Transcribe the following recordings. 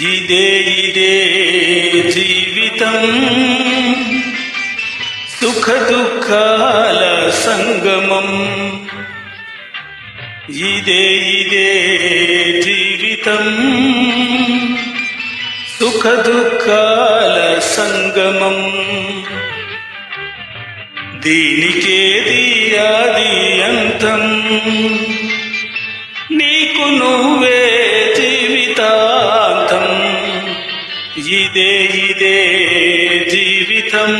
ఇదే ఇదే జీవితం సుఖ దుఃఖాల సంగమం. ఇదే ఇదే జీవితం సుఖ దుఃఖాల సంగమం. దీనికేది ఆది అంతం. నీకు నువ్వే ఇదే ఇదే జీవితం.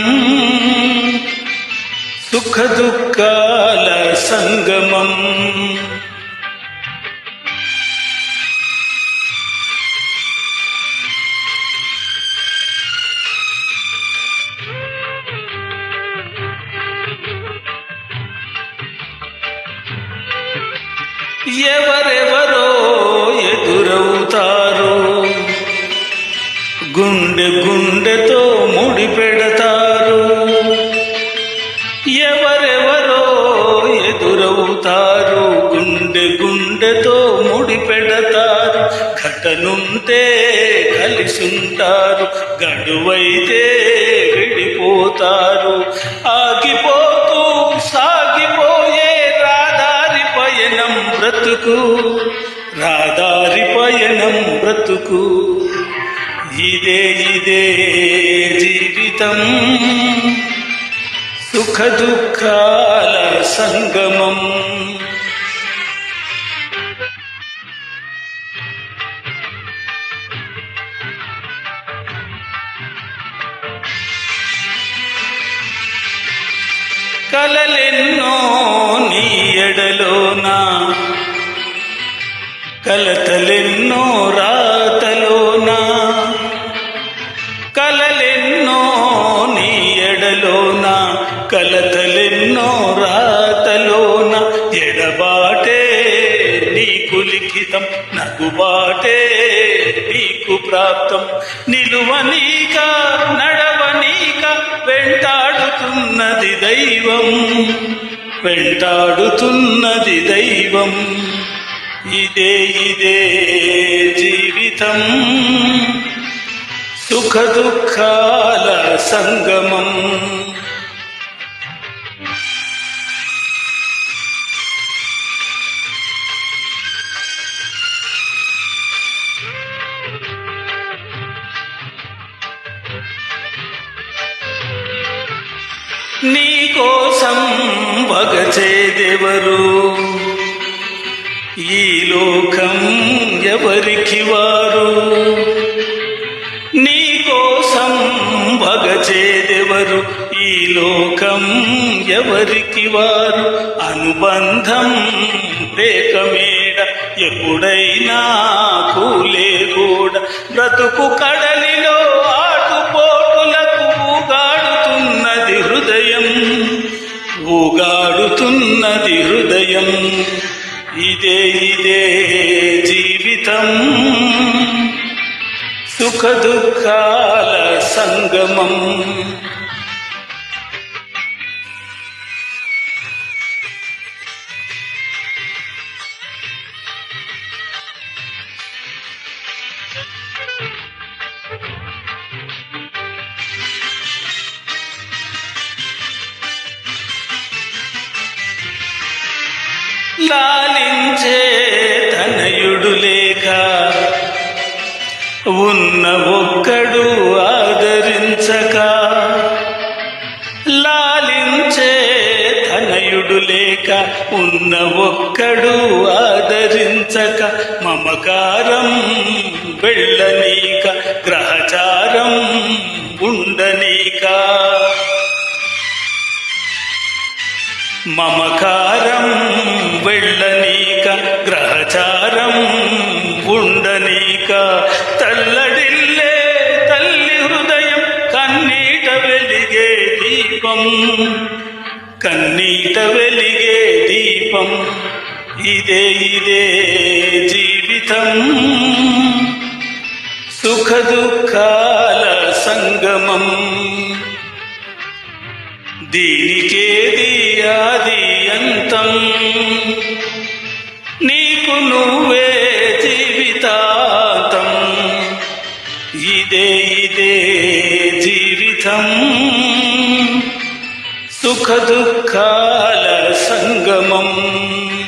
సుఖ దుఃఖాల సంగమం. ఎవరెవరో ఎదురవుతారో గుండె గుండెతో ముడి పెడతారు. ఎవరెవరో ఎదురవుతారు. గుండె గుండెతో ముడి పెడతారు. ఘటనుంటే కలిసుంటారు. గడువైతే విడిపోతారు. ఆగిపోతూ సాగిపోయే రాదారి పయనం బ్రతుకు. రాదారి పయనం బ్రతుకు. ఇదే ఇదే జీవితం. సుఖ దుఃఖాల సంగమం. కలలెన్నో నీ ఎడలోనా? కలతలెన్నో రాతలో కలలెన్నో నీ ఎడలోన కలతలెన్నో రాతలోన ఎడబాటే నీకు లిఖితం నగుబాటే నీకు ప్రాప్తం. నిలువనీక నడవనీక వెంటాడుతున్నది దైవం. వెంటాడుతున్నది దైవం. ఇదే ఇదే జీవితం. సుఖ దుఃఖాల సంగమం. నీ కోసం వగచేదెవరు ఈ లోకం ఎవరికి వారు? ఎవరికి వారు అనుబంధం రేకమేడ ఎప్పుడైనా కూలే కూడా బ్రతుకు కడలిలో ఆటుపోటులకు ఊగాడుతున్నది హృదయం. ఊగాడుతున్నది హృదయం. ఇదే ఇదే జీవితం. సుఖ దుఃఖాల సంగమం. లాలించే తనయుడు లేక ఉన్న ఒక్కడు ఆదరించక లాలించే తనయుడు లేక ఉన్న ఒక్కడు ఆదరించక మమకారం వెళ్ళనీక గ్రహచారం ఉండనీక. మమకారం వెలిగే దీపం కన్నీట వెలిగే దీపం. ఇదే ఇదే జీవితం. సుఖ దుఃఖాల సంగమం. దీనికేది ఆది అంతం. सुखदुःखालसङ्गमम्